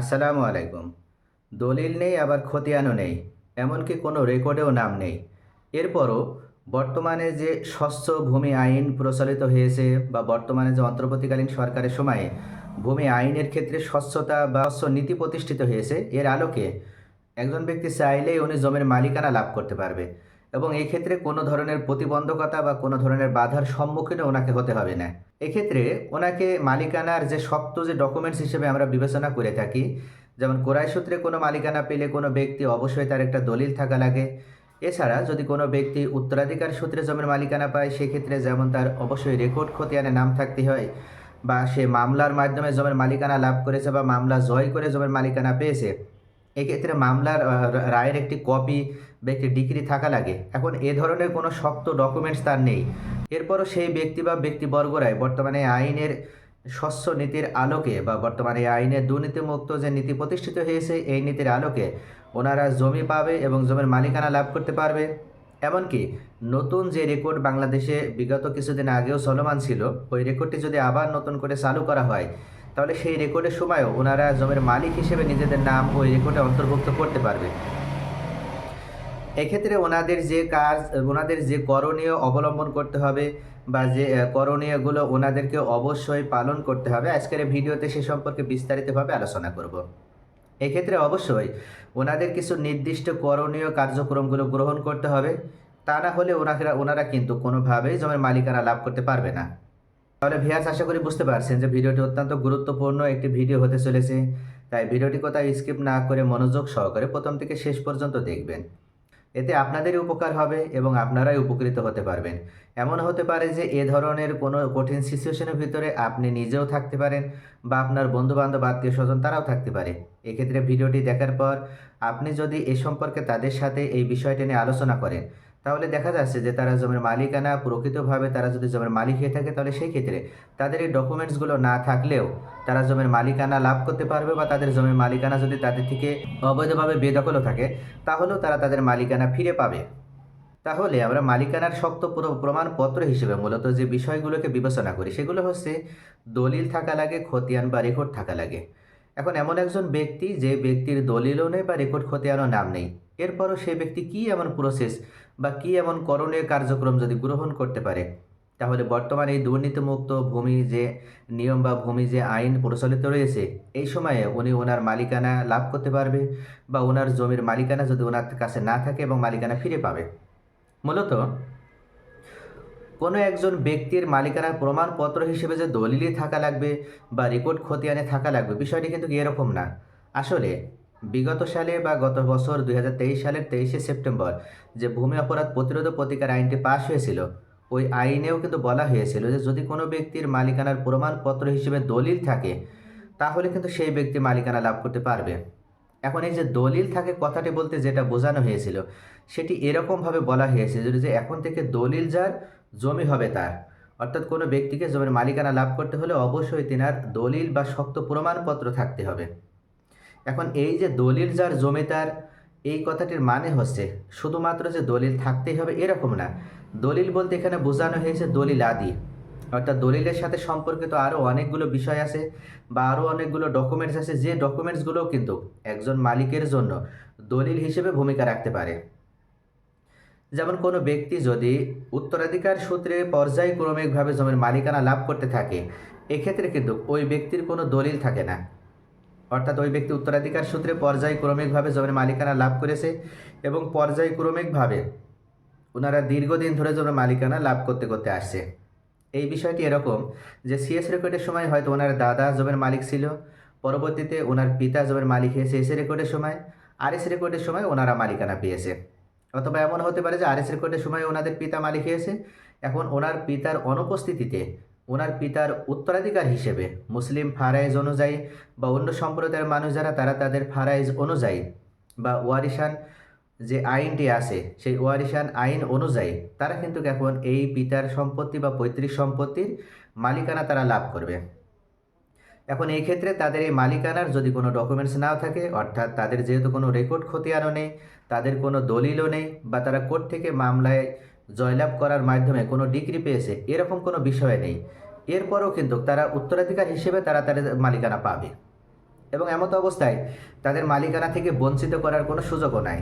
আসসালামু আলাইকুম। দলিল নেই, আবার খতিয়ানও নেই, এমনকি কোনো রেকর্ডেও নাম নেই। এরপরও বর্তমানে যে স্বচ্ছ ভূমি আইন প্রচলিত হয়েছে বা বর্তমানে যে অন্তর্বর্তীকালীন সরকারের সময়ে ভূমি আইনের ক্ষেত্রে স্বচ্ছতা বা স্বচ্ছ নীতি প্রতিষ্ঠিত হয়েছে, এর আলোকে একজন ব্যক্তি চাইলেই উনি জমির মালিকানা লাভ করতে পারবে। এবং এই ক্ষেত্রে কোনো ধরনের প্রতিবন্ধকতা বা কোনো ধরনের বাধার সম্মুখীনও ওনাকে হতে হবে না। এক্ষেত্রে ওনাকে মালিকানার যে শক্ত যে ডকুমেন্টস হিসেবে আমরা বিবেচনা করে থাকি, যেমন কোরাই সূত্রে কোনো মালিকানা পেলে কোনো ব্যক্তি অবশ্যই তার একটা দলিল থাকা লাগে। এছাড়া যদি কোনো ব্যক্তি উত্তরাধিকার সূত্রে জমির মালিকানা পায়, সেক্ষেত্রে যেমন তার অবশ্যই রেকর্ড খতিয়ানে নাম থাকতে হয় বা সে মামলার মাধ্যমে জমির মালিকানা লাভ করেছে বা মামলা জয় করে জমির মালিকানা পেয়েছে, এক্ষেত্রে মামলার রায়ের একটি কপি বা একটি ডিগ্রি থাকা লাগে। এখন এ ধরনের কোনো শক্ত ডকুমেন্টস তার নেই। এরপরও সেই ব্যক্তি বা ব্যক্তিবর্গরাই বর্তমানে আইনের স্বচ্ছ নীতির আলোকে বা বর্তমানে আইনের দুর্নীতিমুক্ত যে নীতি প্রতিষ্ঠিত হয়েছে, এই নীতির আলোকে ওনারা জমি পাবে এবং জমির মালিকানা লাভ করতে পারবে। এমনকি নতুন যে রেকর্ড বাংলাদেশে বিগত কিছুদিন আগেও চলমান ছিল, ওই রেকর্ডটি যদি আবার নতুন করে চালু করা হয়, তাহলে সেই রেকর্ডের সময়ও ওনারা জমির মালিক হিসেবে নিজেদের নাম ওই রেকর্ডে অন্তর্ভুক্ত করতে পারবে। এক্ষেত্রে ওনাদের যে কাজ, ওনাদের যে করণীয় অবলম্বন করতে হবে বা যে করণীয়গুলো ওনাদেরকে অবশ্যই পালন করতে হবে। আজকের ভিডিওতে সে সম্পর্কে বিস্তারিতভাবে আলোচনা করব। এক্ষেত্রে অবশ্যই ওনাদের কিছু নির্দিষ্ট করণীয় কার্যক্রমগুলো গ্রহণ করতে হবে। তা না হলে ওনারা ওনারা কিন্তু কোনোভাবেই জমির মালিকানা লাভ করতে পারবে না। তাহলে ভিয়ার্স, আশা করি বুঝতে পারছেন যে ভিডিওটি অত্যন্ত গুরুত্বপূর্ণ একটি ভিডিও হতে চলেছে। তাই ভিডিওটি কোথাও স্কিপ না করে মনোযোগ সহকারে প্রথম থেকে শেষ পর্যন্ত দেখবেন। এতে আপনাদেরই উপকার হবে এবং আপনারাই উপকৃত হতে পারবেন। এমন হতে পারে যে এ ধরনের কোনো কঠিন সিচুয়েশনের ভিতরে আপনি নিজেও থাকতে পারেন বা আপনার বন্ধুবান্ধব আত্মীয় স্বজন তারাও থাকতে পারে। এক্ষেত্রে ভিডিওটি দেখার পর আপনি যদি এ সম্পর্কে তাদের সাথে এই বিষয়টি নিয়ে আলোচনা করেন তাহলে দেখা যাচ্ছে যে তারা জমির মালিকানা, প্রকৃতভাবে তারা যদি জমির মালিক হয়ে থাকে, তাহলে সেই ক্ষেত্রে তাদের এই ডকুমেন্টসগুলো না থাকলেও তারা জমির মালিকানা লাভ করতে পারবে বা তাদের জমির মালিকানা যদি তাদের থেকে অবৈধভাবে বেদখলও থাকে, তাহলেও তারা তাদের মালিকানা ফিরে পাবে। তাহলে আমরা মালিকানার শক্ত প্রমাণপত্র হিসেবে মূলত যে বিষয়গুলোকে বিবেচনা করি, সেগুলো হচ্ছে দলিল থাকা লাগে, খতিয়ান বা রেকর্ড থাকা লাগে। এখন এমন একজন ব্যক্তি যে ব্যক্তির দলিলও নেই বা রেকর্ড খতিয়ানও নাম নেই। এরপরও সেই ব্যক্তি কি এমন প্রসেস বা কি এমন করণীয় কার্যক্রম যদি গ্রহণ করতে পারে? তাহলে বর্তমানে এই দুর্নীতিমুক্ত ভূমি যে নিয়ম বা ভূমি যে আইন প্রচলিত রয়েছে, এই সময়ে উনি ওনার মালিকানা লাভ করতে পারবে বা ওনার জমির মালিকানা যদি ওনার কাছে না থাকে এবং মালিকানা ফিরে পাবে। মূলত কোনো একজন ব্যক্তির মালিকানার প্রমাণপত্র হিসেবে যে দলিলই থাকা লাগবে বা রেকর্ড খতিয়ানে থাকা লাগবে, বিষয়টি কিন্তু এরকম না। আসলে, বিগত সালে বা গত বছর দুই হাজার তেইশ সালের তেইশে সেপ্টেম্বর যে ভূমি অপরাধ প্রতিরোধ প্রতিকার আইনটি পাশ হয়েছিল, ওই আইনেও কিন্তু বলা হয়েছিল যে যদি কোনো ব্যক্তির মালিকানার প্রমাণপত্র হিসেবে দলিল থাকে, তাহলে কিন্তু সেই ব্যক্তি মালিকানা লাভ করতে পারবে। এখন এই যে দলিল থাকে কথাটি বলতে যেটা বোঝানো হয়েছিল, সেটি এরকমভাবে বলা হয়েছে যে এখন থেকে দলিল যার, জমি হবে তার। অর্থাৎ কোনো ব্যক্তিকে জমির মালিকানা লাভ করতে হলে অবশ্যই তিনার দলিল বা শক্ত প্রমাণপত্র থাকতে হবে। এখন এই যে দলিল যার, জমি তার, এই কথাটির মানে হচ্ছে শুধুমাত্র যে দলিল থাকতেই হবে এরকম না। দলিল বলতে এখানে বোঝানো হয়েছে দলিল আদি। অর্থাৎ দলিলের সাথে সম্পর্কিত আরও অনেকগুলো বিষয় আছে বা আরও অনেকগুলো ডকুমেন্টস আছে। যে ডকুমেন্টসগুলোও কিন্তু একজন মালিকের জন্য দলিল হিসেবে ভূমিকা রাখতে পারে। যেমন কোনো ব্যক্তি যদি উত্তরাধিকার সূত্রে পর্যায়ক্রমিকভাবে জমির মালিকানা লাভ করতে থাকে, এক্ষেত্রে কিন্তু ওই ব্যক্তির কোনো দলিল থাকে না। অর্থাৎ ওই ব্যক্তি উত্তরাধিকার সূত্রে পর্যায়ক্রমিকভাবে জমির মালিকানা লাভ করেছে এবং পর্যায়ক্রমিকভাবে ওনারা দীর্ঘদিন ধরে জমির মালিকানা লাভ করতে করতে আসছে। এই বিষয়টি এরকম যে সিএস রেকর্ডের সময় হয়তো ওনার দাদা জমির মালিক ছিল, পরবর্তীতে ওনার পিতা জমির মালিক হয়েছে এসে রেকর্ডের সময় আর এস রেকর্ডের সময় ওনারা মালিকানা পেয়েছে। অথবা এমন হতে পারে যে আর এস রেকর্ডের সময় ওনাদের পিতা মালিক হয়েছে। এখন ওনার পিতার অনুপস্থিতিতে, ওনার পিতার উত্তরাধিকার হিসেবে, মুসলিম ফারাইজ অনুযায়ী বা অন্য সম্প্রদায়ের মানুষ যারা, তারা তাদের ফারাইজ অনুযায়ী বা ওয়ারিশান যে আইনটি আছে, সেই ওয়ারিশান আইন অনুযায়ী তারা কিন্তু এখন এই পিতার সম্পত্তি বা পৈতৃক সম্পত্তির মালিকানা তারা লাভ করবে। এখন এই ক্ষেত্রে তাদের এই মালিকানার যদি কোনো ডকুমেন্টস নাও থাকে, অর্থাৎ তাদের যেহেতু কোনো রেকর্ড খতিয়ানও নেই, তাদের কোনো দলিলও নেই, বা তারা কোর্ট থেকে মামলায় জয়লাভ করার মাধ্যমে কোনো ডিগ্রি পেয়েছে, এরকম কোনো বিষয় নেই। এরপরও কিন্তু তারা উত্তরাধিকার হিসেবে তারা তাদের মালিকানা পাবে। এবং এমত অবস্থায় তাদের মালিকানা থেকে বঞ্চিত করার কোনো সুযোগও নাই।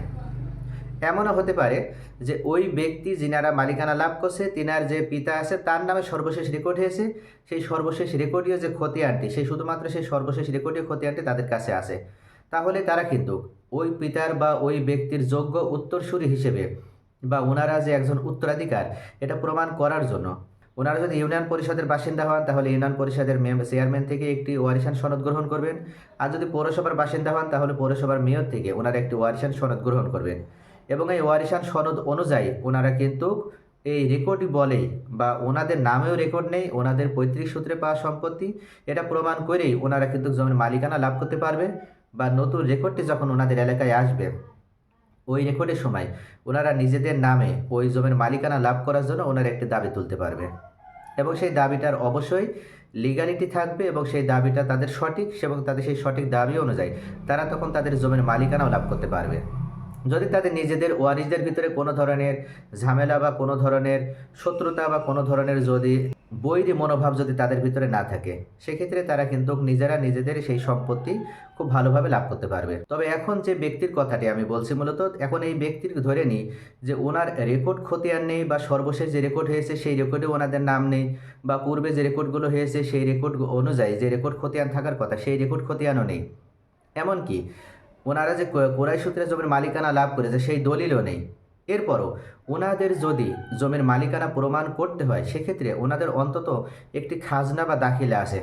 এমনও হতে পারে যে ওই ব্যক্তি যিনারা মালিকানা লাভ করছে, তিনার যে পিতা আছে, তার নামে সর্বশেষ রেকর্ড হয়েছে। সেই সর্বশেষ রেকর্ডীয় যে খতিয়ানটি সেই শুধুমাত্র সেই সর্বশেষ রেকর্ডীয় খতিয়ানটি তাদের কাছে আছে। তাহলে তারা কিন্তু ওই পিতার বা ওই ব্যক্তির যোগ্য উত্তরসূরি হিসেবে বা ওনারা যে একজন উত্তরাধিকার, এটা প্রমাণ করার জন্য। ওনারা যদি ইউনিয়ন পরিষদের বাসিন্দা হন, তাহলে ইউনিয়ন পরিষদের চেয়ারম্যান থেকে একটি ওয়ারিশান সনদ গ্রহণ করবেন। আর যদি পৌরসভার বাসিন্দা হন, তাহলে পৌরসভার মেয়র থেকে ওনারা একটি ওয়ারিশান সনদ গ্রহণ করবেন। এবং এই ওয়ারিশান সনদ অনুযায়ী ওনারা কিন্তু এই রেকর্ডই বলে বা ওনাদের নামেও রেকর্ড নেই, ওনাদের পৈতৃক সূত্রে পাওয়া সম্পত্তি। এটা প্রমাণ করেই ওনারা কিন্তু জমির মালিকানা লাভ করতে পারবে বা নতুন রেকর্ডটি যখন ওনাদের এলাকায় আসবে, ওই রেকর্ডের সময় ওনারা নিজেদের নামে ওই জমির মালিকানা লাভ করার জন্য ওনারা একটি দাবি তুলতে পারবে। এবং সেই দাবিটার অবশ্যই লিগালিটি থাকবে এবং সেই দাবিটা তাদের সঠিক এবং তাদের সেই সঠিক দাবি অনুযায়ী তারা তখন তাদের জমির মালিকানাও লাভ করতে পারবে। যদি তাদের নিজেদের ওয়ারিসদের ভিতরে কোনো ধরনের ঝামেলা বা কোনো ধরনের শত্রুতা বা কোনো ধরনের যদি বৈরী মনোভাব যদি তাদের ভিতরে না থাকে, সেক্ষেত্রে তারা কিন্তু নিজেরা নিজেদের সেই সম্পত্তি খুব ভালোভাবে লাভ করতে পারবে। তবে এখন যে ব্যক্তির কথাটি আমি বলছি মূলত, এখন এই ব্যক্তির ধরে নিই যে ওনার রেকর্ড খতিয়ান নেই বা সর্বশেষ যে রেকর্ড হয়েছে সেই রেকর্ডে ওনাদের নাম নেই বা পূর্বে যে রেকর্ডগুলো হয়েছে সেই রেকর্ড অনুযায়ী যে রেকর্ড খতিয়ান থাকার কথা সেই রেকর্ড খতিয়ানও নেই। এমনকি ওনারা যে কোরাই সূত্রে জমির মালিকানা লাভ করেছে, সেই দলিলও নেই। এরপরও ওনাদের যদি জমির মালিকানা প্রমাণ করতে হয়, সেক্ষেত্রে ওনাদের অন্তত একটি খাজনা বা দাখিলা আছে।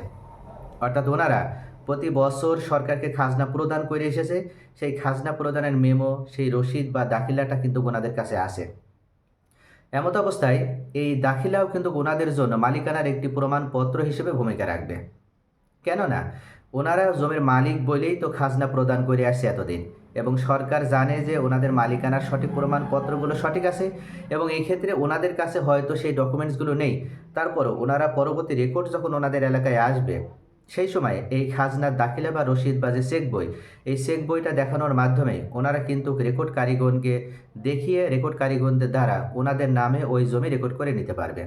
অর্থাৎ ওনারা প্রতি বছর সরকারকে খাজনা প্রদান করে এসেছে। সেই খাজনা প্রদানের মেমো, সেই রসিদ বা দাখিলাটা কিন্তু ওনাদের কাছে আসে এমত অবস্থায় এই দাখিলাও কিন্তু ওনাদের জন্য মালিকানার একটি প্রমাণপত্র হিসেবে ভূমিকা রাখবে। কেননা ওনারা জমির মালিক বলেই তো খাজনা প্রদান করে আসছে এতদিন। এবং সরকার জানে যে ওনাদের মালিকানার সঠিক প্রমাণপত্রগুলো সঠিক আছে এবং এই ক্ষেত্রে ওনাদের কাছে হয়তো সেই ডকুমেন্টসগুলো নেই। তারপরও ওনারা পরবর্তী রেকর্ড যখন ওনাদের এলাকায় আসবে, সেই সময় এই খাজনার দাখিলা বা রসিদ বা যে চেক বই, এই চেক বইটা দেখানোর মাধ্যমে ওনারা কিন্তু রেকর্ড কারিগণকে দেখিয়ে রেকর্ড কারিগণদের দ্বারা ওনাদের নামে ওই জমি রেকর্ড করে নিতে পারবে।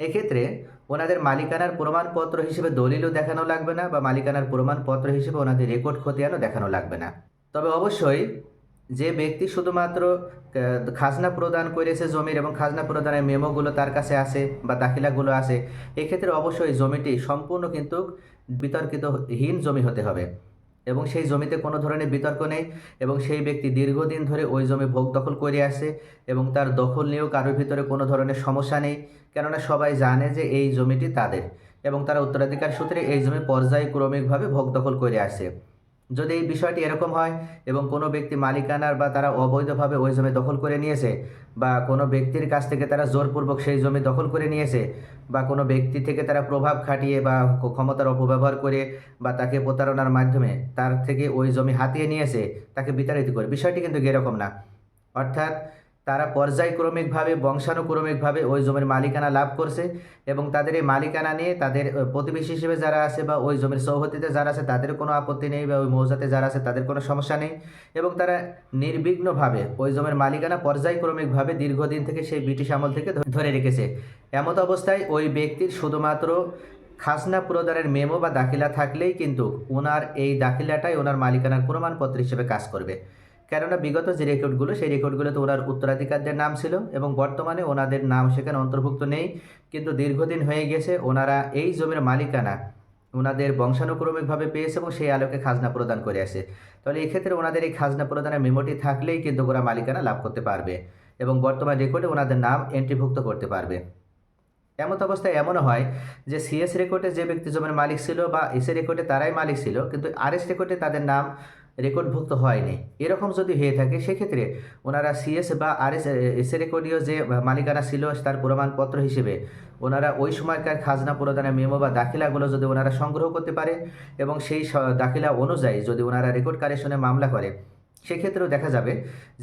এক্ষেত্রে ওনাদের মালিকানার প্রমাণপত্র হিসেবে দলিলও দেখানো লাগবে না বা মালিকানার প্রমাণপত্র হিসেবে ওনাদের রেকর্ড খতিয়ানও দেখানো লাগবে না। তবে অবশ্যই যে ব্যক্তি শুধুমাত্র খাজনা প্রদান করেছে জমির এবং খাজনা প্রদানের মেমোগুলো তার কাছে আছে বা দাখিলাগুলো আছে, এক্ষেত্রে অবশ্যই জমিটি সম্পূর্ণ কিন্তু বিতর্কিতহীন জমি হতে হবে। এবং সেই জমিতে কোনো ধরনের বিতর্ক নেই এবং সেই ব্যক্তি দীর্ঘদিন ধরে ওই জমি ভোগ দখল করে আসে এবং তার দখল নিয়েও কারোর ভিতরে কোনো ধরনের সমস্যা নেই। কেননা সবাই জানে যে এই জমিটি তাদের এবং তারা উত্তরাধিকার সূত্রে এই জমি পর্যায়ক্রমিকভাবে ভোগ দখল করে আসে। যদি এই বিষয়টি এরকম হয় এবং কোনো ব্যক্তি মালিকানার বা তারা অবৈধভাবে ওই জমি দখল করে নিয়েছে বা কোনো ব্যক্তির কাছ থেকে তারা জোরপূর্বক সেই জমি দখল করে নিয়েছে বা কোনো ব্যক্তি থেকে তারা প্রভাব খাটিয়ে বা ক্ষমতার অপব্যবহার করে বা তাকে প্রতারণার মাধ্যমে তার থেকে ওই জমি হাতিয়ে নিয়েছে, তাকে বিতাড়িত করে। বিষয়টি কিন্তু এরকম না। অর্থাৎ তারা পর্যায়ক্রমিকভাবে, বংশানুক্রমিকভাবে ওই জমির মালিকানা লাভ করছে এবং তাদের এই মালিকানা নিয়ে তাদের প্রতিবেশী হিসেবে যারা আছে বা ওই জমির সৌহতিতে যারা আছে তাদের কোনো আপত্তি নেই বা ওই মৌজাতে যারা আছে তাদের কোনো সমস্যা নেই এবং তারা নির্বিঘ্নভাবে ওই জমির মালিকানা পর্যায়ক্রমিকভাবে দীর্ঘদিন থেকে সেই ব্রিটিশ আমল থেকে ধরে রেখেছে। এমত অবস্থায় ওই ব্যক্তির শুধুমাত্র খাজনা প্রদানের মেমো বা দাখিলা থাকলেই কিন্তু ওনার এই দাখিলাটাই ওনার মালিকানার প্রমাণপত্র হিসেবে কাজ করবে। কেননা বিগত যে রেকর্ডগুলো, সেই রেকর্ডগুলোতে ওনার উত্তরাধিকারদের নাম ছিল এবং বর্তমানে ওনাদের নাম সেখানে অন্তর্ভুক্ত নেই। কিন্তু দীর্ঘদিন হয়ে গেছে, ওনারা এই জমির মালিকানা ওনাদের বংশানুক্রমিকভাবে পেয়েছে এবং সেই আলোকে খাজনা প্রদান করে আসে তাহলে এক্ষেত্রে ওনাদের এই খাজনা প্রদানের মেমোটি থাকলেই কিন্তু ওরা মালিকানা লাভ করতে পারবে এবং বর্তমান রেকর্ডে ওনাদের নাম এন্ট্রিভুক্ত করতে পারবে। এমত অবস্থায় এমনও হয় যে সিএস রেকর্ডে যে ব্যক্তি জমির মালিক ছিল বা এসএ রেকর্ডে তারাই মালিক ছিল, কিন্তু আরএস রেকর্ডে তাদের নাম রেকর্ডভুক্ত হয়নি। এরকম যদি হয়ে থাকে, সেক্ষেত্রে ওনারা সিএস বা আরএস এসএ রেকর্ডীয় যে মালিকানা ছিল তার প্রমাণপত্র হিসেবে ওনারা ওই সময়কার খাজনা প্রদানের মেমো বা দাখিলাগুলো যদি ওনারা সংগ্রহ করতে পারে এবং সেই দাখিলা অনুযায়ী যদি ওনারা রেকর্ড কারেকশনে মামলা করে, সেক্ষেত্রেও দেখা যাবে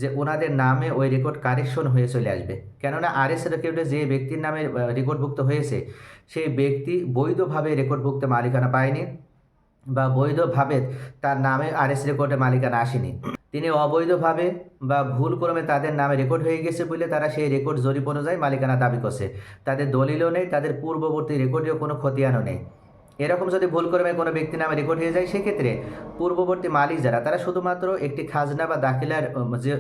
যে ওনাদের নামে ওই রেকর্ড কারেকশন হয়ে চলে আসবে। কেননা আরএস রেকর্ডে যে ব্যক্তির নামে রেকর্ডভুক্ত হয়েছে, সেই ব্যক্তি বৈধভাবে রেকর্ডভুক্ত মালিকানা পায়নি। বা বৈধভাবে তার নামে আরএস রেকর্ডে মালিকানা আসেনি। তিনি অবৈধভাবে বা ভুল ক্রমে তাদের নামে রেকর্ড হয়ে গেছে বলে তারা সেই রেকর্ড জরিপ অনুযায়ী মালিকানা দাবি করছে। তাদের দলিলও নেই, তাদের পূর্ববর্তী রেকর্ডেও কোনো খতিয়ানও নেই। এরকম যদি ভুল ক্রমে কোনো ব্যক্তি নামে রেকর্ড হয়ে যায়, সেক্ষেত্রে পূর্ববর্তী মালিক যারা, তারা শুধুমাত্র একটি খাজনা বা দাখিলার, যে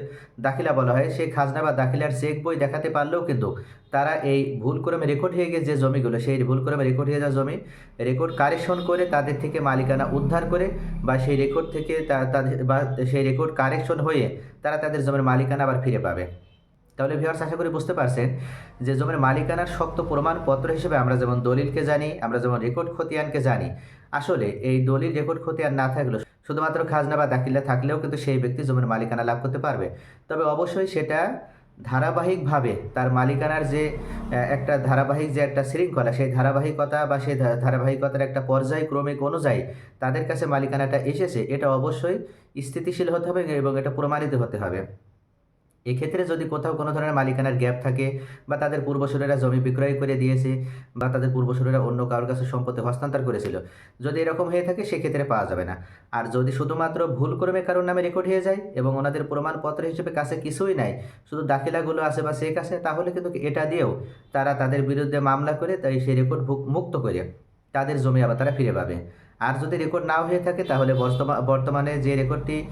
দাখিলা বলা হয়, সেই খাজনা বা দাখিলার চেক বই দেখাতে পারলেও কিন্তু তারা এই ভুল ক্রমে রেকর্ড হয়ে গিয়ে যে জমিগুলো, সেই ভুল ক্রমে রেকর্ড হয়ে যাওয়া জমি রেকর্ড কারেকশন করে তাদের থেকে মালিকানা উদ্ধার করে বা সেই রেকর্ড থেকে তাদের, বা সেই রেকর্ড কারেকশন হয়ে তারা তাদের জমির মালিকানা আবার ফিরে পাবে। তাহলে ভিউয়ার্স আশা করি বুঝতে পারছেন যে জমির মালিকানার শক্ত প্রমাণপত্র হিসেবে আমরা যেমন দলিলকে জানি, আমরা যেমন রেকর্ড খতিয়ানকে জানি, আসলে এই দলিল রেকর্ড খতিয়ান না থাকলেও শুধুমাত্র খাজনা বা দাখিলা থাকলেও কিন্তু সেই ব্যক্তি জমির মালিকানা লাভ করতে পারবে। তবে অবশ্যই সেটা ধারাবাহিকভাবে তার মালিকানার যে একটা ধারাবাহিক যে একটা শৃঙ্খলা, সেই ধারাবাহিকতা বা সেই ধারাবাহিকতার একটা পর্যায়ক্রমিক অনুযায়ী তাদের কাছে মালিকানাটা এসেছে, এটা অবশ্যই স্থিতিশীল হতে হবে এবং এটা প্রমাণিত হতে হবে। এক্ষেত্রে যদি কোথাও কোনো ধরনের মালিকানার গ্যাপ থাকে বা তাদের পূর্বসূরেরা জমি বিক্রয় করে দিয়েছে বা তাদের পূর্বসূরেরা অন্য কারোর কাছে সম্পত্তি হস্তান্তর করেছিল, যদি এরকম হয়ে থাকে সেক্ষেত্রে পাওয়া যাবে না। আর যদি শুধুমাত্র ভুল ক্রমে কারোর নামে রেকর্ড হয়ে যায় এবং ওনাদের প্রমাণপত্র হিসেবে কাছে কিছুই নাই, শুধু দাখিলাগুলো আছে বা চেক আছে, তাহলে কিন্তু এটা দিয়েও তারা তাদের বিরুদ্ধে মামলা করে তাই সেই রেকর্ড মুক্ত করে তাদের জমি আবার তারা ফিরে পাবে। আর যদি রেকর্ড নাও হয়ে থাকে, তাহলে বর্তমা- বর্তমানে যে রেকর্ডটি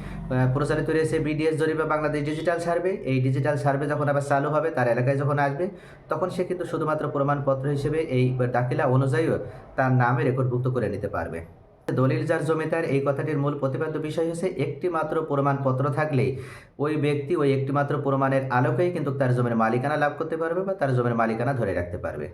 প্রচারিত রয়েছে বিডিএস জরিপে বাংলাদেশ ডিজিটাল সার্ভে এই ডিজিটাল সার্ভে যখন আবার চালু হবে, তার এলাকায় যখন আসবে, তখন সে কিন্তু শুধুমাত্র প্রমাণপত্র হিসেবে এই দাখিলা অনুযায়ীও তার নামে রেকর্ডভুক্ত করে নিতে পারবে। দলিল যার জমিদার এই কথাটির মূল প্রতিপাদ্য বিষয় হচ্ছে, একটি মাত্র প্রমাণপত্র থাকলেই ওই ব্যক্তি ওই একটি মাত্র প্রমাণের আলোকেই কিন্তু তার জমির মালিকানা লাভ করতে পারবে বা তার জমির মালিকানা ধরে রাখতে পারবে।